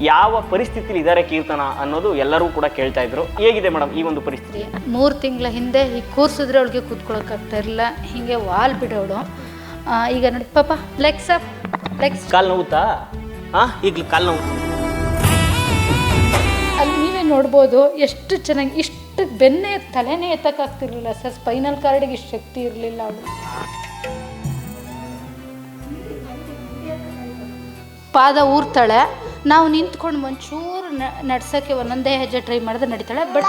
ಯಾವ ಪರಿಸ್ಥಿತಿಲಿ ಇದಾರೆ ಕೀರ್ತನ ಅನ್ನೋದು ಎಲ್ಲರೂ ಕೂಡ ಕೇಳ್ತಾ ಇದ್ರು. ಹೇಗಿದೆ ಮೇಡಮ್ ಈ ಒಂದು ಪರಿಸ್ಥಿತಿ? ಮೂರು ತಿಂಗಳ ಹಿಂದೆ ಈಗ ಕೂರ್ಸಿದ್ರೆ ಅವಳಿಗೆ ಕೂತ್ಕೊಳ್ಳೋಕ್ಕಾಗ್ತಾ ಇರಲಿಲ್ಲ ಹಿಂಗೆ ವಾಲ್ ಬಿಡೋಳು. ಆ, ಈಗ ನೋಡಿ ಪಾಪ ಲೆಗ್ಸ್ ಅಪ್ ಲೆಗ್ಸ್ ಕಾಲು ನೋವುತ್ತಾ? ಹಾ ಈಗ ಕಾಲು ನೋವು. ಅಲ್ಲಿ ನೀವೇ ನೋಡ್ಬೋದು ಎಷ್ಟು ಚೆನ್ನಾಗಿ ಇಷ್ಟು ಬೆನ್ನೆ ತಲೆನೇ ಎತ್ತಕ್ಕಾಗ್ತಿರ್ಲಿಲ್ಲ ಸರ್ ಸ್ಪೈನಲ್ ಕಾರ್ಡಿಗೆ ಇಷ್ಟು ಶಕ್ತಿ ಇರಲಿಲ್ಲ ಅವಳು. ಪಾದ ಊರ್ತಾಳೆ ನಾವು ನಿಂತ್ಕೊಂಡು ಒಂಚೂರು ನ- ನಡ್ಸೋಕ್ಕೆ ಒಂದೊಂದೇ ಹೆಜ್ಜೆ ಟ್ರೈ ಮಾಡಿದ್ರೆ ನಡೀತಾಳೆ ಬಟ್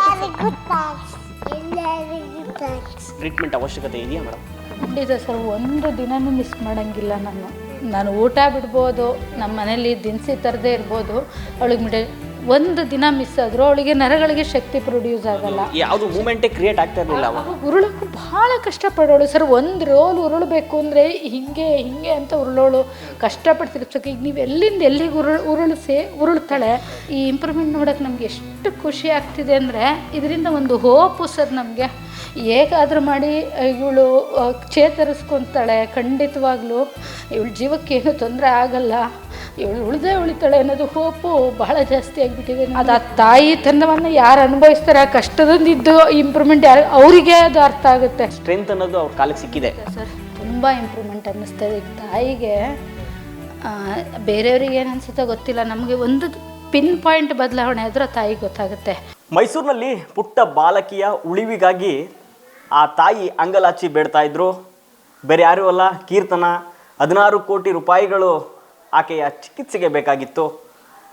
ಟ್ರೀಟ್ಮೆಂಟ್ ಅವಶ್ಯಕತೆ ಇದೆಯಾ ಮೇಡಮ್ ಖಂಡಿತ ಸರ್ ಒಂದು ದಿನನೂ ಮಿಸ್ ಮಾಡೋಂಗಿಲ್ಲ ನಾನು. ನಾನು ಊಟ ಬಿಡ್ಬೋದು ನಮ್ಮ ಮನೇಲಿ ದಿನಸಿ ತರದೇ ಇರ್ಬೋದು ಅವಳಿಗೆ ಮಿಡ ಒಂದು ದಿನ ಮಿಸ್ ಆದರೂ ಅವಳಿಗೆ ನರಗಳಿಗೆ ಶಕ್ತಿ ಪ್ರೊಡ್ಯೂಸ್ ಆಗಲ್ಲ. ಯಾವುದು ಮೂಮೆಂಟ್ ಕ್ರಿಯೇಟ್ ಆಗ್ತಾ ಇರಲಿಲ್ಲ ಉರುಳಕ್ಕೂ ಭಾಳ ಕಷ್ಟಪಡೋಳು. ಸರ್ ಒಂದು ರೋಲ್ ಉರುಳಬೇಕು ಅಂದರೆ ಹಿಂಗೆ ಹಿಂಗೆ ಅಂತ ಉರುಳೋಳು. ಕಷ್ಟಪಟ್ಟು ತಿರ್ಗ್ಸೋಕೆ ಈಗ ನೀವು ಎಲ್ಲಿಂದ ಎಲ್ಲಿಗೆ ಉರುಳು ಉರುಳಿಸಿ ಉರುಳ್ತಾಳೆ ಈ ಇಂಪ್ರೂವ್ಮೆಂಟ್ ನೋಡೋಕೆ ನಮ್ಗೆ ಎಷ್ಟು ಖುಷಿ ಆಗ್ತಿದೆ ಅಂದರೆ ಇದರಿಂದ ಒಂದು ಹೋಪು ಸರ್ ನಮಗೆ. ಹೇಗಾದರೂ ಮಾಡಿ ಇವಳು ಚೇತರಿಸ್ಕೊತಾಳೆ ಖಂಡಿತವಾಗ್ಲೂ. ಇವಳ ಜೀವಕ್ಕೆ ಏನು ತೊಂದರೆ ಆಗಲ್ಲ. ಇವಳು ಉಳಿದೇ ಉಳಿತಾಳೆ ಅನ್ನೋದು ಹೋಪು ಬಹಳ ಜಾಸ್ತಿ ಆಗಿಬಿಟ್ಟಿದೆ ಅದು ಆ ತಾಯಿ ತಂದವನ್ನು ಯಾರು ಅನುಭವಿಸ್ತಾರೆ? ಆ ಕಷ್ಟದೊಂದಿದ್ದು ಇಂಪ್ರೂವ್ಮೆಂಟ್ ಯಾರು ಅವರಿಗೆ ಅದು ಅರ್ಥ ಆಗುತ್ತೆ. ಸ್ಟ್ರೆಂತ್ ಅನ್ನೋದು ಅವ್ರ ಕಾಲಕ್ಕೆ ಸಿಕ್ಕಿದೆ. ಸರ್ ತುಂಬ ಇಂಪ್ರೂವ್ಮೆಂಟ್ ಅನ್ನಿಸ್ತಾ ಇದೆ. ಈಗ ತಾಯಿಗೆ ಬೇರೆಯವ್ರಿಗೆ ಏನು ಅನಿಸುತ್ತೋ ಗೊತ್ತಿಲ್ಲ. ನಮಗೆ ಒಂದು ಪಿನ್ ಪಾಯಿಂಟ್ ಬದಲಾವಣೆ ಆದರೂ ತಾಯಿಗೆ ಗೊತ್ತಾಗುತ್ತೆ. ಮೈಸೂರಿನಲ್ಲಿ ಪುಟ್ಟ ಬಾಲಕಿಯ ಉಳಿವಿಗಾಗಿ ಆ ತಾಯಿ ಅಂಗಲಾಚಿ ಬೇಡ್ತಾ ಇದ್ರು. ಬೇರೆ ಯಾರೂ ಅಲ್ಲ. ಕೀರ್ತನ ಹದಿನಾರು ಕೋಟಿ ರೂಪಾಯಿಗಳು ಆಕೆಯ ಚಿಕಿತ್ಸೆಗೆ ಬೇಕಾಗಿತ್ತು.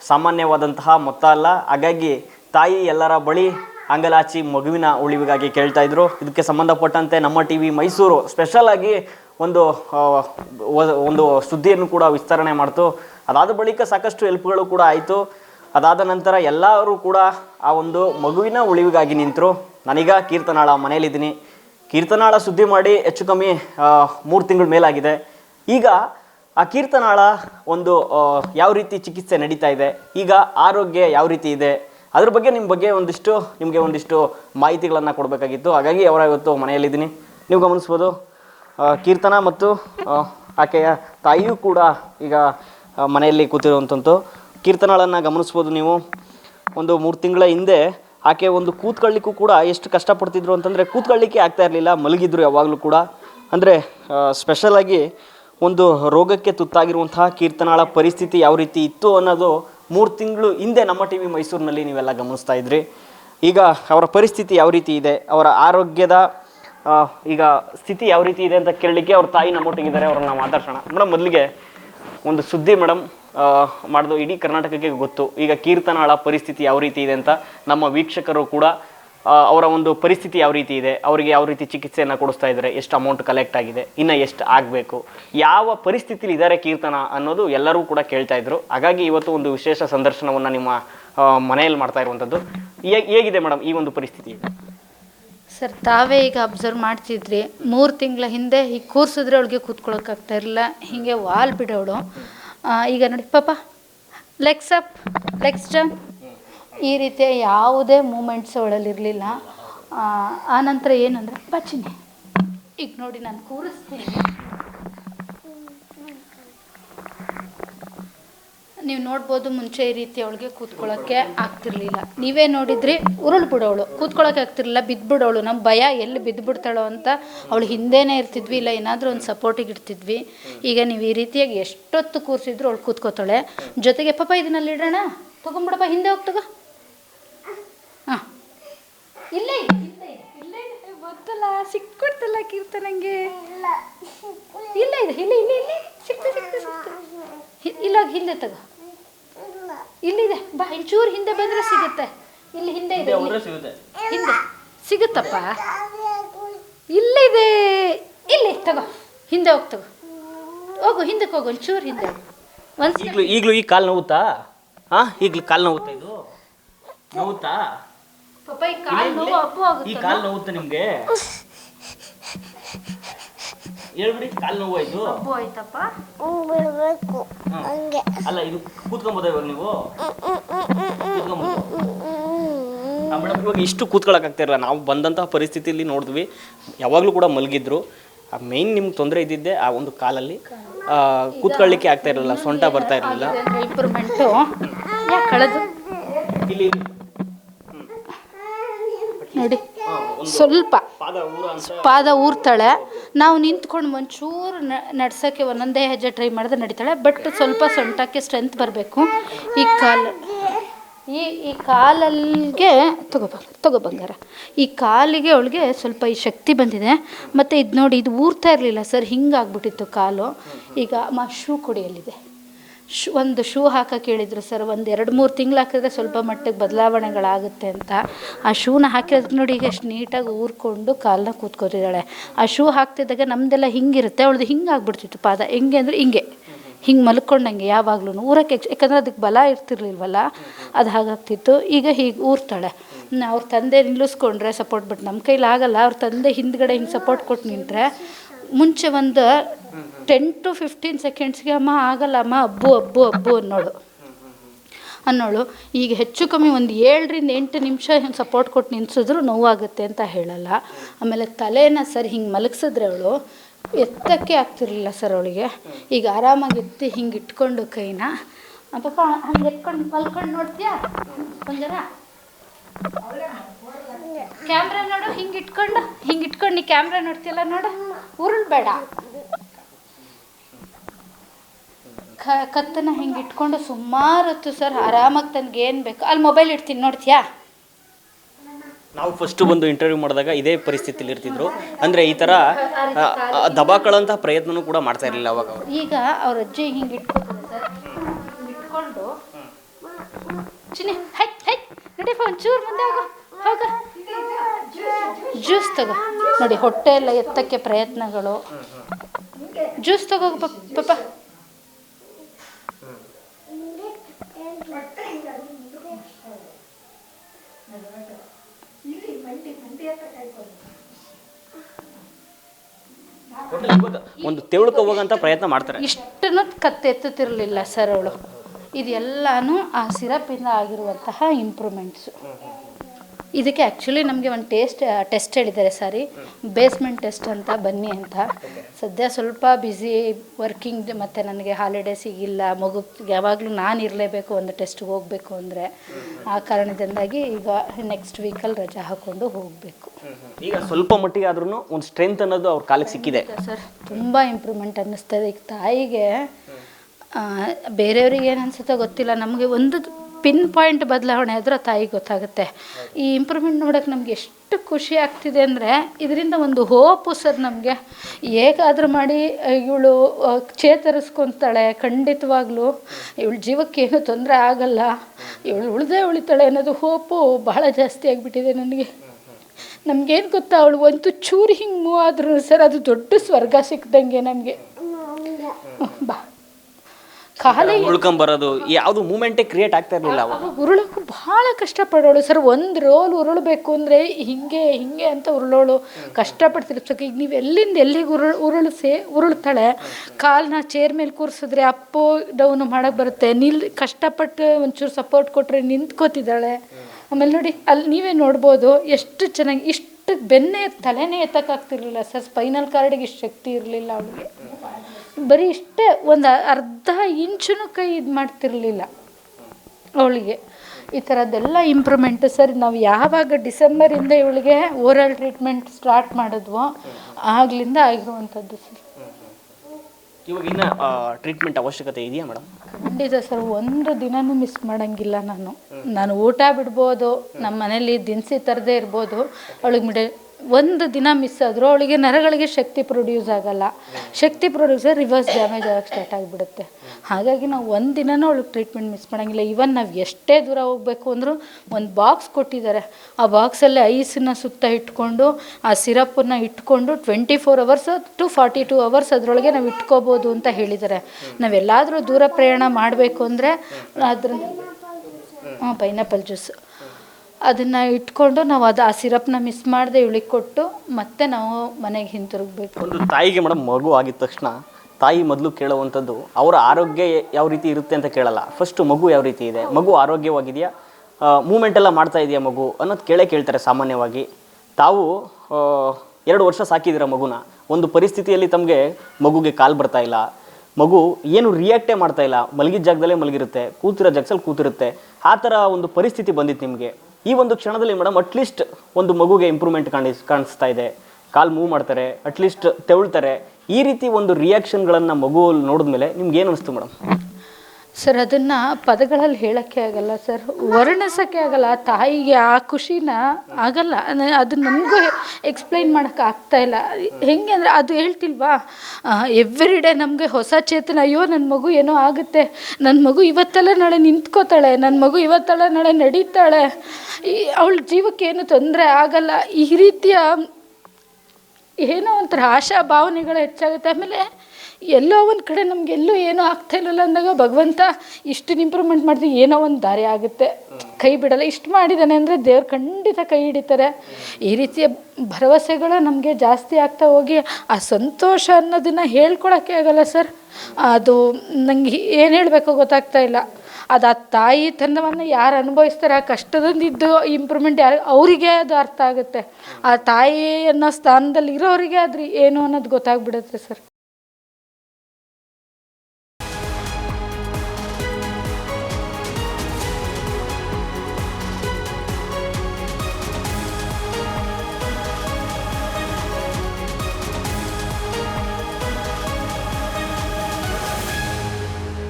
ಸಾಮಾನ್ಯವಾದಂತಹ ಮೊತ್ತ ಅಲ್ಲ. ಹಾಗಾಗಿ ತಾಯಿ ಎಲ್ಲರ ಬಳಿ ಅಂಗಲಾಚಿ ಮಗುವಿನ ಉಳಿವಿಗಾಗಿ ಕೇಳ್ತಾ ಇದ್ರು. ಇದಕ್ಕೆ ಸಂಬಂಧಪಟ್ಟಂತೆ ನಮ್ಮ ಟಿ ವಿ ಮೈಸೂರು ಸ್ಪೆಷಲ್ ಆಗಿ ಒಂದು ಒಂದು ಸುದ್ದಿಯನ್ನು ಕೂಡ ವಿಸ್ತರಣೆ ಮಾಡ್ತು. ಅದಾದ ಬಳಿಕ ಸಾಕಷ್ಟು ಹೆಲ್ಪ್ಗಳು ಕೂಡ ಆಯಿತು. ಅದಾದ ನಂತರ ಎಲ್ಲರೂ ಕೂಡ ಆ ಒಂದು ಮಗುವಿನ ಉಳಿವಿಗಾಗಿ ನಿಂತರು. ನಾನೀಗ ಕೀರ್ತನಾಳ ಮನೆಯಲ್ಲಿದ್ದೀನಿ. ಕೀರ್ತನಾಳ ಸುದ್ದಿ ಮಾಡಿ ಹೆಚ್ಚು ಕಮ್ಮಿ ಮೂರು ತಿಂಗಳ ಮೇಲಾಗಿದೆ. ಈಗ ಆ ಕೀರ್ತನಾಳ ಒಂದು ಯಾವ ರೀತಿ ಚಿಕಿತ್ಸೆ ನಡೀತಾ ಇದೆ, ಈಗ ಆರೋಗ್ಯ ಯಾವ ರೀತಿ ಇದೆ, ಅದ್ರ ಬಗ್ಗೆ ನಿಮ್ಮ ಬಗ್ಗೆ ಒಂದಿಷ್ಟು, ನಿಮಗೆ ಒಂದಿಷ್ಟು ಮಾಹಿತಿಗಳನ್ನು ಕೊಡಬೇಕಾಗಿತ್ತು. ಹಾಗಾಗಿ ಅವರ ಇವತ್ತು ಮನೆಯಲ್ಲಿದ್ದೀನಿ. ನೀವು ಗಮನಿಸ್ಬೋದು ಕೀರ್ತನ ಮತ್ತು ಆಕೆಯ ತಾಯಿಯೂ ಕೂಡ ಈಗ ಮನೆಯಲ್ಲಿ ಕೂತಿರುವಂಥದ್ದು ಕೀರ್ತನಾಳನ್ನು ಗಮನಿಸ್ಬೋದು ನೀವು. ಒಂದು ಮೂರು ತಿಂಗಳ ಹಿಂದೆ ಆಕೆ ಒಂದು ಕೂತ್ಕೊಳ್ಳಿಕ್ಕೂ ಕೂಡ ಎಷ್ಟು ಕಷ್ಟಪಡ್ತಿದ್ರು ಅಂತಂದರೆ ಕೂತ್ಕೊಳ್ಳಿಕ್ಕೆ ಆಗ್ತಾ ಇರಲಿಲ್ಲ, ಮಲಗಿದ್ರು ಯಾವಾಗಲೂ ಕೂಡ. ಅಂದರೆ ಸ್ಪೆಷಲಾಗಿ ಒಂದು ರೋಗಕ್ಕೆ ತುತ್ತಾಗಿರುವಂತಹ ಕೀರ್ತನಾಳ ಪರಿಸ್ಥಿತಿ ಯಾವ ರೀತಿ ಇತ್ತು ಅನ್ನೋದು ಮೂರು ತಿಂಗಳು ಹಿಂದೆ ನಮ್ಮ ಟಿ ವಿ ಮೈಸೂರಿನಲ್ಲಿ ನೀವೆಲ್ಲ ಗಮನಿಸ್ತಾ ಇದ್ರಿ. ಈಗ ಅವರ ಪರಿಸ್ಥಿತಿ ಯಾವ ರೀತಿ ಇದೆ? ಅವರ ಆರೋಗ್ಯದ ಈಗ ಸ್ಥಿತಿ ಯಾವ ರೀತಿ ಇದೆ ಅಂತ ಕೇಳಲಿಕ್ಕೆ ಅವ್ರ ತಾಯಿ ನಮ್ಮೊಟ್ಟಿಗಿದ್ದಾರೆ, ಅವ್ರನ್ನ ಮಾತಾಡ್ಸೋಣ ಮೇಡಮ್, ಮೊದಲಿಗೆ ಒಂದು ಸುದ್ದಿ ಮೇಡಮ್ ಮಾಡಿದ್ರು ಇಡೀ ಕರ್ನಾಟಕಕ್ಕೆ ಗೊತ್ತು. ಈಗ ಕೀರ್ತನಾಳ ಪರಿಸ್ಥಿತಿ ಯಾವ ರೀತಿ ಇದೆ ಅಂತ ನಮ್ಮ ವೀಕ್ಷಕರು ಕೂಡ ಅವರ ಒಂದು ಪರಿಸ್ಥಿತಿ ಯಾವ ರೀತಿ ಇದೆ, ಅವರಿಗೆ ಯಾವ ರೀತಿ ಚಿಕಿತ್ಸೆಯನ್ನು ಕೊಡಿಸ್ತಾ ಇದ್ದಾರೆ, ಎಷ್ಟು ಅಮೌಂಟ್ ಕಲೆಕ್ಟ್ ಆಗಿದೆ, ಇನ್ನು ಎಷ್ಟು ಆಗಬೇಕು, ಯಾವ ಪರಿಸ್ಥಿತಿಲಿ ಇದ್ದಾರೆ ಕೀರ್ತನ ಅನ್ನೋದು ಎಲ್ಲರೂ ಕೂಡ ಕೇಳ್ತಾ ಇದ್ರು. ಹಾಗಾಗಿ ಇವತ್ತು ಒಂದು ವಿಶೇಷ ಸಂದರ್ಶನವನ್ನು ನಿಮ್ಮ ಮನೆಯಲ್ಲಿ ಮಾಡ್ತಾ ಇರುವಂಥದ್ದು ಹೇಗಿದೆ ಮೇಡಮ್ ಈ ಒಂದು ಪರಿಸ್ಥಿತಿ? ಸರ್, ತಾವೇ ಈಗ ಅಬ್ಸರ್ವ್ ಮಾಡ್ತಿದ್ರಿ. ಮೂರು ತಿಂಗಳ ಹಿಂದೆ ಈಗ ಕೂರ್ಸಿದ್ರೆ ಅವಳಿಗೆ ಕೂತ್ಕೊಳ್ಳೋಕ್ಕಾಗ್ತಾ ಇರಲಿಲ್ಲ. ಹೀಗೆ ವಾಲ್ ಬಿಡೋಳು. ಈಗ ನೋಡಿ, ಪಾಪ ಲೆಗ್ಸ್ ಅಪ್ ಲೆಗ್ಸ್ ಡನ್ ಈ ರೀತಿಯ ಯಾವುದೇ ಮೂಮೆಂಟ್ಸ್ ಅವಳಲ್ಲಿ ಇರಲಿಲ್ಲ. ಆನಂತರ ಏನಂದ್ರೆ ಬಚ್ಚಿನಿ ಈಗ ನೋಡಿ ನಾನು ಕೂರಿಸ್ತೀನಿ. ನೀವು ನೋಡ್ಬೋದು ಮುಂಚೆ ಈ ರೀತಿ ಅವಳಿಗೆ ಕೂತ್ಕೊಳ್ಳೋಕ್ಕೆ ಆಗ್ತಿರ್ಲಿಲ್ಲ. ನೀವೇ ನೋಡಿದ್ರಿ ಉರುಳು ಬಿಡೋಳು ಕೂತ್ಕೊಳ್ಳೋಕೆ ಆಗ್ತಿರ್ಲಿಲ್ಲ ಬಿದ್ದುಬಿಡೋಳು ನಮ್ಮ ಭಯ ಎಲ್ಲಿ ಬಿದ್ದುಬಿಡ್ತಾಳೋ ಅಂತ ಅವಳು ಹಿಂದೆನೇ ಇರ್ತಿದ್ವಿ, ಇಲ್ಲ ಏನಾದರೂ ಒಂದು ಸಪೋರ್ಟಿಗೆ ಇಡ್ತಿದ್ವಿ. ಈಗ ನೀವು ಈ ರೀತಿಯಾಗಿ ಎಷ್ಟೊತ್ತು ಕೂರಿಸಿದ್ರು ಅವಳು ಕೂತ್ಕೋತಾಳೆ. ಜೊತೆಗೆ ಪಾಪ ಇದನ್ನಲ್ಲಿ ಇಡೋಣ ತೊಗೊಂಬಿಡಪ್ಪ ಹಿಂದೆ ಹೋಗಿ ತಗೋ ಹಾಂ. ಇಲ್ಲೇ ಇದೆ, ಇಲ್ಲೇ ಇದೆ. ಗೊತ್ತಲ್ಲ ಸಿಕ್ಕೊಡ್ತಲ್ಲ ಕೀರ್ತನಂಗೆ ಇಲ್ಲೇ ಇದೆ ಇಲ್ಲಿ ಇಲ್ಲಿ ಇಲ್ಲಿ. ಸಿಕ್ತು ಸಿಕ್ತು ಸಿಕ್ತು. ಇಲ್ಲೋಗಿ ಹಿಂದೆ ತಗೋ. ಇಲ್ಲಿದೆ ಬಾ ಇಂಚೂರು ಹಿಂದೆ ಬಂದ್ರೆ ಸಿಗುತ್ತೆ. ಇಲ್ಲಿ ಹಿಂದೆ ಇದೆ ಹಿಂದೆ ಸಿಗುತ್ತಪ್ಪ. ಇಲ್ಲಿದೆ ಇಲ್ಲಿ ತಗೋ. ಹಿಂದೆ ಹೋಗಿ ತಗೋ. ಹೋಗು ಹಿಂದಕ್ಕೆ ಹೋಗು ಒಂಚೂರು ಹಿಂದೆ ಒಂದು ಈಗಲೂ ಈಗಲೂ ಈ ಕಾಲು ನೋವುತ್ತಾ? ಹಾಂ ಈಗಲೂ ಕಾಲು ನೋವುತ್ತಾ ಇದು? ನೋವುತ್ತಾ? ಪಾಪ ಈ ಕಾಲ್ ನೋವು ಅಪ್ಪು ಈ ಆಗುತ್ತೆ ಕಾಲು ನೋವುತ್ತಾ ನಿಮ್ಗೆ? ಹೇಳ್ಬಿಡಿ ಕಾಲ್ ನೋವು ಆಯ್ತು ಅಪ್ಪು ಆಯ್ತಪ್ಪ? ಬಿಡ್ಬೇಕು ಹ್ಮ್. ಹಂಗೆ. ಅಲ್ಲ ಇದು ಕೂತ್ಕೊಂಬೋದ ಇವಾಗ ನೀವು? ಕೂತ್ಕೊಂಬೋದು ಮೇಡಮ್ ಇವಾಗ ಇಷ್ಟು ಕೂತ್ಕೊಳಕ್ ಆಗ್ತಿರಲ್ಲ ನಾವು ಬಂದಂತಹ ಪರಿಸ್ಥಿತಿಯಲ್ಲಿ ನೋಡಿದ್ವಿ. ಯಾವಾಗಲೂ ಕೂಡ ಮಲಗಿದ್ರು. ಆ ಮೇನ್ ನಿಮ್ಗೆ ತೊಂದರೆ ಇದ್ದಿದ್ದೆ ಆ ಒಂದು ಕಾಲಲ್ಲಿ. ಆ, ಕೂತ್ಕೊಳ್ಳಿಕ್ಕೆ ಆಗ್ತಾ ಇರಲಿಲ್ಲ ಸೊಂಟ ಬರ್ತಾ ಇರಲಿಲ್ಲ. ಇಂಪ್ರೂವ್ಮೆಂಟು ಯಾಕೆ ಕಳೆದು? ಇಲ್ಲಿ ನೋಡಿ. ಸ್ವಲ್ಪ. ಪಾದ ಊರ ಊರ್ತಾಳೆ. ನಾವು ನಿಂತ್ಕೊಂಡು ಒಂಚೂರು ನಡ್ಸೋಕ್ಕೆ ಒಂದೊಂದೇ ಹೆಜ್ಜೆ ಟ್ರೈ ಮಾಡಿದ್ರೆ ನಡೀತಾಳೆ. ಬಟ್ ಸ್ವಲ್ಪ ಸೊಂಟಕ್ಕೆ ಸ್ಟ್ರೆಂತ್ ಬರಬೇಕು. ಈ ಕಾಲು ಈ ಈ ಕಾಲಲ್ಲಿಗೆ ತಗೋ ಬಂಗಾರ ತಗೋ ಬಂಗಾರ. ಈ ಕಾಲಿಗೆ ಅವಳಿಗೆ ಸ್ವಲ್ಪ ಈ ಶಕ್ತಿ ಬಂದಿದೆ. ಮತ್ತು ಇದು ನೋಡಿ ಇದು ಊರ್ತಾ ಇರಲಿಲ್ಲ ಸರ್ ಹಿಂಗಾಗ್ಬಿಟ್ಟಿತ್ತು ಕಾಲು. ಈಗ ಮಾ ಶೂ ಕೊಡಿಯಲ್ಲಿದೆ. ಶೂ ಒಂದು ಶೂ ಹಾಕಕ್ಕೆ ಹೇಳಿದ್ರು ಸರ್, ಒಂದು ಎರಡು ಮೂರು ತಿಂಗಳು ಹಾಕಿದ್ರೆ ಸ್ವಲ್ಪ ಮಟ್ಟಿಗೆ ಬದಲಾವಣೆಗಳಾಗುತ್ತೆ ಅಂತ. ಆ ಶೂನ ಹಾಕಿರೋದಕ್ಕೆ ನೋಡಿ ಈಗ ಎಷ್ಟು ನೀಟಾಗಿ ಊರ್ಕೊಂಡು ಕಾಲನ್ನ ಕೂತ್ಕೋತಿದ್ದಾಳೆ. ಆ ಶೂ ಹಾಕ್ತಿದ್ದಾಗ ನಮ್ಮದೆಲ್ಲ ಹಿಂಗಿರುತ್ತೆ, ಅವಳದು ಹಿಂಗೆ ಆಗ್ಬಿಡ್ತಿತ್ತು ಪಾದ. ಹೆಂಗೆ ಅಂದರೆ ಹಿಂಗೆ. ಹಿಂಗೆ ಮಲ್ಕೊಂಡಂಗೆ ಯಾವಾಗ್ಲೂ ಊರಕ್ಕೆ ಯಾಕಂದ್ರೆ ಅದಕ್ಕೆ ಬಲ ಇರ್ತಿರ್ಲಿಲ್ವಲ್ಲ? ಅದು ಹಾಗಾಗ್ತಿತ್ತು. ಈಗ ಹೀಗೆ ಊರ್ತಾಳೆ. ಅವ್ರ ತಂದೆ ನಿಲ್ಲಿಸ್ಕೊಂಡ್ರೆ ಸಪೋರ್ಟ್ ಬಿಟ್ಟು ನಮ್ಮ ಕೈಲಿ ಆಗಲ್ಲ. ಅವ್ರ ತಂದೆ ಹಿಂದ್ಗಡೆ ಹಿಂಗೆ ಸಪೋರ್ಟ್ ಕೊಟ್ಟು ನಿಂತರೆ ಮುಂಚೆ ಒಂದು ಟೆನ್ ಟು ಫಿಫ್ಟೀನ್ ಸೆಕೆಂಡ್ಸ್ಗೆ ಅಮ್ಮ ಆಗಲ್ಲ, ಅಮ್ಮ ಅಬ್ಬು ಅಬ್ಬು ಅಬ್ಬು ಅನ್ನೋಳು. ಅನ್ನೋಳು. ಈಗ ಹೆಚ್ಚು ಕಮ್ಮಿ ಒಂದು ಏಳರಿಂದ ಎಂಟು ನಿಮಿಷ ಸಪೋರ್ಟ್ ಕೊಟ್ಟು ನಿನ್ಸಿದ್ರು ನೋವಾಗುತ್ತೆ ಅಂತ ಹೇಳಲ್ಲ. ಆಮೇಲೆ ತಲೆನ ಸರ್ ಹಿಂಗೆ ಮಲಗಿಸಿದ್ರೆ ಅವಳು, ಎತ್ತಕ್ಕೆ ಆಗ್ತಿರಲಿಲ್ಲ ಸರ್ ಅವಳಿಗೆ. ಈಗ ಆರಾಮಾಗಿ ಎತ್ತಿ ಹಿಂಗೆ ಇಟ್ಕೊಂಡು ಕೈನ ಪಾಪ ಹಂಗೆ ಎತ್ಕೊಂಡು ಮಲ್ಕೊಂಡು ನೋಡ್ತೀಯಾ? ಒಂದರ ಕ್ಯಾಮ್ರಾ ನೋಡು, ಹಿಂಗೆ ಇಟ್ಕೊಂಡು ಹಿಂಗೆ ಇಟ್ಕೊಂಡು ನೀ ಕ್ಯಾಮ್ರಾ ನೋಡ್ತೀಯಲ್ಲ ನೋಡು. ಉರುಳ್ಬೇಡ ಕ ಕತ್ತನ್ನ ಹಿಂಗೆ ಇಟ್ಕೊಂಡು ಸುಮಾರು ಹೊತ್ತು ಸರ್ ಆರಾಮಾಗಿ ತನಗೆ ಏನು ಬೇಕು. ಅಲ್ಲಿ ಮೊಬೈಲ್ ಇಡ್ತೀನಿ ನೋಡ್ತೀಯಾ? ನಾವು ಫಸ್ಟ್ ಬಂದು ಇಂಟರ್ವ್ಯೂ ಮಾಡಿದಾಗ ಇದೇ ಪರಿಸ್ಥಿತಿಲಿ ಇರ್ತಿದ್ರು. ಅಂದ್ರೆ ಈ ಆ, ದಬಾಕೊಳ್ಳೋಂಥ ಪ್ರಯತ್ನನೂ ಕೂಡ ಮಾಡ್ತಾ ಇರಲಿಲ್ಲ ಅವಾಗ ಅವರು. ಈಗ ಅವ್ರ ಅಜ್ಜಿ ಹಿಂಗೆ ಇಟ್ಕೊಂಡು ಸರ್. ಇಟ್ಕೊಂಡು ಚಿನ್ನಿ ಹೈ ಹೈ ನಡಿಪ್ಪ ಒಂಚೂರು ಮುಂದೆ ಹೋಗು ಹೋಗ. ಜ್ಯೂಸ್ ತಗೋ. ನೋಡಿ ಹೊಟ್ಟೆ ಎಲ್ಲ ಎತ್ತಕ್ಕೆ ಪ್ರಯತ್ನಗಳು. ಜ್ಯೂಸ್ ತಗೋ ಪಪ್ಪ ಪಾಪ ಒಂದು ತೆಳುಕ ಹೋಗಂತ ಪ್ರಯತ್ನ ಮಾಡ್ತಾರೆ. ಇಷ್ಟನ್ನು ಕತ್ತೆತ್ತುತ್ತಿರಲಿಲ್ಲ ಸರ್ ಅವಳು. ಇದೆಲ್ಲಾನು ಆ ಸಿರಪಿಂದ ಆಗಿರುವಂತಹ ಇಂಪ್ರೂವ್ಮೆಂಟ್ಸು ಇದಕ್ಕೆ ಆ್ಯಕ್ಚುಲಿ ನಮಗೆ ಒಂದು ಟೇಸ್ಟ್ ಟೆಸ್ಟ್ ಹೇಳಿದ್ದಾರೆ ಸಾರಿ. ಬೇಸ್ಮೆಂಟ್ ಟೆಸ್ಟ್ ಅಂತ ಬನ್ನಿ ಅಂತ. ಸದ್ಯ ಸ್ವಲ್ಪ ಬ್ಯುಸಿ ವರ್ಕಿಂಗ್ ಮತ್ತು ನನಗೆ ಹಾಲಿಡೇ ಸಿಗಿಲ್ಲ. ಮಗು ಯಾವಾಗಲೂ ನಾನು ಇರಲೇಬೇಕು ಒಂದು ಟೆಸ್ಟ್ಗೆ ಹೋಗಬೇಕು ಅಂದರೆ. ಆ ಕಾರಣದಿಂದಾಗಿ ಈಗ ನೆಕ್ಸ್ಟ್ ವೀಕಲ್ಲಿ ರಜಾ ಹಾಕ್ಕೊಂಡು ಹೋಗಬೇಕು. ಈಗ ಸ್ವಲ್ಪ ಮಟ್ಟಿಗೆ ಆದ್ರೂ ಒಂದು ಸ್ಟ್ರೆಂತ್ ಅನ್ನೋದು ಅವ್ರ ಕಾಲಿಗೆ ಸಿಕ್ಕಿದೆ. ಸರ್. ತುಂಬ ಇಂಪ್ರೂವ್ಮೆಂಟ್ ಅನ್ನಿಸ್ತದೆ ಈಗ ತಾಯಿಗೆ. ಬೇರೆಯವ್ರಿಗೆ ಏನು ಅನಿಸುತ್ತೋ ಗೊತ್ತಿಲ್ಲ. ನಮಗೆ ಒಂದು ಪಿನ್ ಪಾಯಿಂಟ್ ಬದಲಾವಣೆ ಆದರೂ ತಾಯಿಗೆ ಗೊತ್ತಾಗುತ್ತೆ. ಈ ಇಂಪ್ರೂವ್ಮೆಂಟ್ ನೋಡೋಕೆ ನಮ್ಗೆ ಎಷ್ಟು ಖುಷಿ ಆಗ್ತಿದೆ ಅಂದರೆ ಇದರಿಂದ ಒಂದು ಹೋಪು ಸರ್ ನಮಗೆ. ಹೇಗಾದರೂ ಮಾಡಿ ಇವಳು ಚೇತರಿಸ್ಕೊತಾಳೆ ಖಂಡಿತವಾಗ್ಲೂ. ಇವಳ ಜೀವಕ್ಕೆ ಏನೂ ತೊಂದರೆ ಆಗಲ್ಲ. ಇವಳು ಉಳಿದೇ ಉಳಿತಾಳೆ ಅನ್ನೋದು ಹೋಪು ಬಹಳ ಜಾಸ್ತಿ ಆಗಿಬಿಟ್ಟಿದೆ ನನಗೆ. ನಮಗೇನು ಗೊತ್ತಾ ಅವಳು ಒಂದು ಚೂರು ಹಿಂಗೆ ಮೂವ್ ಆದ್ರೂ ಸರ್ ಅದು ದೊಡ್ಡ ಸ್ವರ್ಗ ಸಿಕ್ಕಿದಂಗೆ ನಮಗೆ. ಬಾ. ಕಾಲೇ ಉಳ್ಕೊಂಬರೋದು? ಯಾವುದು ಮೂಮೆಂಟೇ ಕ್ರಿಯೇಟ್ ಆಗ್ತಾ ಇರಲಿಲ್ಲ ಉರುಳಕ್ಕೂ ಭಾಳ ಕಷ್ಟಪಡೋಳು. ಸರ್ ಒಂದು ರೋಲ್ ಉರುಳಬೇಕು ಅಂದರೆ ಹಿಂಗೆ ಹಿಂಗೆ ಅಂತ ಉರುಳೋಳು. ಕಷ್ಟಪಡ್ತಿರ್ಬೇಕು ಈಗ ನೀವು ಎಲ್ಲಿಂದ ಎಲ್ಲಿಗೆ ಉರುಳು ಉರುಳಿಸಿ ಉರುಳ್ತಾಳೆ? ಕಾಲನ್ನ ಚೇರ್ ಮೇಲೆ ಕೂರಿಸಿದ್ರೆ ಅಪ್ಪು ಡೌನು ಮಾಡೋಕ್ಕೆ ಬರುತ್ತೆ. ನಿಲ್ ಕಷ್ಟಪಟ್ಟು ಒಂಚೂರು ಸಪೋರ್ಟ್ ಕೊಟ್ಟರೆ ನಿಂತ್ಕೋತಿದ್ದಾಳೆ. ಆಮೇಲೆ ನೋಡಿ ಅಲ್ಲಿ ನೀವೇ ನೋಡ್ಬೋದು ಎಷ್ಟು ಚೆನ್ನಾಗಿ ಇಷ್ಟು ಬೆನ್ನೆ ತಲೆನೇ ಎತ್ತಕ್ಕಾಗ್ತಿರ್ಲಿಲ್ಲ. ಸರ್ ಸ್ಪೈನಲ್ ಕಾರ್ಡಿಗೆ ಇಷ್ಟು ಶಕ್ತಿ ಇರಲಿಲ್ಲ ಅವಳಿಗೆ. ಬರೀ ಇಷ್ಟೇ ಒಂದು ಅರ್ಧ ಇಂಚೂ ಕೈ ಇದು ಮಾಡ್ತಿರಲಿಲ್ಲ ಅವಳಿಗೆ. ಈ ಥರದ್ದೆಲ್ಲ ಇಂಪ್ರೂವ್ಮೆಂಟ್ ಸರ್ ನಾವು ಯಾವಾಗ ಡಿಸೆಂಬರಿಂದ ಇವಳಿಗೆ ಓರಲ್ ಟ್ರೀಟ್ಮೆಂಟ್ ಸ್ಟಾರ್ಟ್ ಮಾಡಿದ್ವೋ ಆಗ್ಲಿಂದ ಆಗಿರುವಂಥದ್ದು ಸರ್. ಇವಾಗ ಇನ್ನ ಟ್ರೀಟ್ಮೆಂಟ್ ಅವಶ್ಯಕತೆ ಇದೆಯಾ ಮೇಡಮ್ ಖಂಡಿತ ಸರ್ ಒಂದು ದಿನನೂ ಮಿಸ್ ಮಾಡೋಂಗಿಲ್ಲ ನಾನು. ನಾನು ಊಟ ಬಿಡ್ಬೋದು ನಮ್ಮ ಮನೇಲಿ ದಿನಸಿ ತರದೇ ಇರ್ಬೋದು ಅವಳಿಗೆ ಮಿಡ ಒಂದು ದಿನ ಮಿಸ್ ಆದರೂ ಅವಳಿಗೆ ನರಗಳಿಗೆ ಶಕ್ತಿ ಪ್ರೊಡ್ಯೂಸ್ ಆಗೋಲ್ಲ. ಶಕ್ತಿ ಪ್ರೊಡ್ಯೂಸ್ ರಿವರ್ಸ್ ಡ್ಯಾಮೇಜ್ ಆಗಕ್ಕೆ ಸ್ಟಾರ್ಟ್ ಆಗಿಬಿಡುತ್ತೆ. ಹಾಗಾಗಿ ನಾವು ಒಂದು ದಿನನೂ ಅವಳಿಗೆ ಟ್ರೀಟ್ಮೆಂಟ್ ಮಿಸ್ ಮಾಡೋಂಗಿಲ್ಲ. ಇವನ್ ನಾವು ಎಷ್ಟೇ ದೂರ ಹೋಗಬೇಕು ಅಂದರೂ ಒಂದು ಬಾಕ್ಸ್ ಕೊಟ್ಟಿದ್ದಾರೆ. ಆ ಬಾಕ್ಸಲ್ಲಿ ಐಸನ್ನ ಸುತ್ತ ಇಟ್ಕೊಂಡು, ಆ ಸಿರಪನ್ನು ಇಟ್ಕೊಂಡು twenty four hours to forty two hours ಅದರೊಳಗೆ ನಾವು ಇಟ್ಕೋಬೋದು ಅಂತ ಹೇಳಿದ್ದಾರೆ. ನಾವೆಲ್ಲಾದರೂ ದೂರ ಪ್ರಯಾಣ ಮಾಡಬೇಕು ಅಂದರೆ ಅದ್ರ ಹಾಂ ಪೈನಾಪಲ್ ಜ್ಯೂಸ್ ಅದನ್ನು ಇಟ್ಕೊಂಡು ನಾವು ಅದು ಆ ಸಿರಪ್ನ ಮಿಸ್ ಮಾಡದೆ ಇವಳಿಗೆ ಕೊಟ್ಟು ಮತ್ತೆ ನಾವು ಮನೆಗೆ ಹಿಂತಿರುಗಬೇಕು. ಒಂದು ತಾಯಿಗೆ ಮೇಡಮ್ ಮಗು ಆಗಿದ ತಕ್ಷಣ ತಾಯಿ ಮೊದಲು ಕೇಳುವಂಥದ್ದು, ಅವರ ಆರೋಗ್ಯ ಯಾವ ರೀತಿ ಇರುತ್ತೆ ಅಂತ ಕೇಳಲ್ಲ. ಫಸ್ಟ್ ಮಗು ಯಾವ ರೀತಿ ಇದೆ? ಮಗು ಆರೋಗ್ಯವಾಗಿದೆಯಾ? ಮೂಮೆಂಟ್ ಎಲ್ಲ ಮಾಡ್ತಾ ಇದೆಯಾ ಮಗು? ಅನ್ನೋದು ಕೇಳೇ ಕೇಳ್ತಾರೆ ಸಾಮಾನ್ಯವಾಗಿ. ತಾವು ಎರಡು ವರ್ಷ ಸಾಕಿದ್ದೀರ ಮಗುನ? ಒಂದು ಪರಿಸ್ಥಿತಿಯಲ್ಲಿ ತಮಗೆ ಮಗುಗೆ ಕಾಲು ಬರ್ತಾ ಇಲ್ಲ. ಮಗು ಏನು ರಿಯಾಕ್ಟೇ ಮಾಡ್ತಾ ಇಲ್ಲ. ಮಲಗಿದ ಜಾಗದಲ್ಲೇ ಮಲಗಿರುತ್ತೆ. ಕೂತಿರೋ ಜಾಗದಲ್ಲಿ ಕೂತಿರುತ್ತೆ. ಆ ಥರ ಒಂದು ಪರಿಸ್ಥಿತಿ ಬಂದಿತ್ತು ನಿಮಗೆ. ಈ ಒಂದು ಕ್ಷಣದಲ್ಲಿ ಮೇಡಮ್ ಅಟ್ಲೀಸ್ಟ್ ಒಂದು ಮಗುಗೆ ಇಂಪ್ರೂವ್ಮೆಂಟ್ ಕಾಣಿಸ್, ಕಾಣಿಸ್ತಾ ಇದೆ. ಕಾಲು ಮೂವ್ ಮಾಡ್ತಾರೆ ಅಟ್ಲೀಸ್ಟ್ ತೆವಳ್ತಾರೆ. ಈ ರೀತಿ ಒಂದು ರಿಯಾಕ್ಷನ್ಗಳನ್ನು ಮಗು ನೋಡಿದ್ಮೇಲೆ ನಿಮ್ಗೆ ಏನು ಅನಿಸ್ತು ಮೇಡಮ್? ಸರ್ ಅದನ್ನು ಪದಗಳಲ್ಲಿ ಹೇಳೋಕ್ಕೆ ಆಗಲ್ಲ ಸರ್ ವರ್ಣಿಸೋಕ್ಕೆ ಆಗಲ್ಲ. ತಾಯಿಗೆ ಆ ಖುಷಿನ ಆಗಲ್ಲ. ಅದು ನಮಗೂ ಎಕ್ಸ್ಪ್ಲೈನ್ ಮಾಡೋಕ್ಕೆ ಆಗ್ತಾ ಇಲ್ಲ. ಹೆಂಗೆ ಅಂದರೆ ಅದು ಹೇಳ್ತಿಲ್ವಾ? ಎವ್ರಿ ಡೇ ನಮಗೆ ಹೊಸ ಚೇತನ, ಅಯ್ಯೋ ನನ್ನ ಮಗು ಏನೋ ಆಗುತ್ತೆ. ನನ್ನ ಮಗು ಇವತ್ತೆಲ್ಲ ನಾಳೆ ನಿಂತ್ಕೋತಾಳೆ. ನನ್ನ ಮಗು ಇವತ್ತೆಲ್ಲ ನಾಳೆ ನಡೀತಾಳೆ. ಅವಳ ಜೀವಕ್ಕೆ ಏನು ತೊಂದರೆ ಆಗಲ್ಲ. ಈ ರೀತಿಯ ಏನೋ ಒಂಥರ ಆಶಾ ಭಾವನೆಗಳು ಹೆಚ್ಚಾಗುತ್ತೆ. ಆಮೇಲೆ ಎಲ್ಲೋ ಒಂದು ಕಡೆ ನಮ್ಗೆ ಎಲ್ಲೂ ಏನೂ ಆಗ್ತಾ ಇಲ್ಲಲ್ಲ ಅಂದಾಗ, ಭಗವಂತ ಇಷ್ಟು ಇಂಪ್ರೂವ್ಮೆಂಟ್ ಮಾಡಿದ್ರೆ ಏನೋ ಒಂದು ದಾರಿ ಆಗುತ್ತೆ. ಕೈ ಬಿಡಲ್ಲ. ಇಷ್ಟು ಮಾಡಿದ್ದಾನೆ ಅಂದರೆ ದೇವ್ರು ಖಂಡಿತ ಕೈ ಹಿಡಿತಾರೆ. ಈ ರೀತಿಯ ಭರವಸೆಗಳು ನಮಗೆ ಜಾಸ್ತಿ ಆಗ್ತಾ ಹೋಗಿ, ಆ ಸಂತೋಷ ಅನ್ನೋದನ್ನು ಹೇಳ್ಕೊಳಕ್ಕೆ ಆಗಲ್ಲ ಸರ್. ಅದು ನಂಗೆ ಏನು ಹೇಳಬೇಕು ಗೊತ್ತಾಗ್ತಾ ಇಲ್ಲ. ಅದು ಆ ತಾಯಿ ತಂದವನ್ನು ಯಾರು ಅನುಭವಿಸ್ತಾರೆ, ಆ ಕಷ್ಟದಿಂದಿದ್ದು ಇಂಪ್ರೂವ್ಮೆಂಟ್ ಯಾರು, ಅವರಿಗೆ ಅದು ಅರ್ಥ ಆಗುತ್ತೆ. ಆ ತಾಯಿ ಅನ್ನೋ ಸ್ಥಾನದಲ್ಲಿ ಇರೋರಿಗೆ ಅದ್ರ ಏನು ಅನ್ನೋದು ಗೊತ್ತಾಗ್ಬಿಡುತ್ತೆ ಸರ್.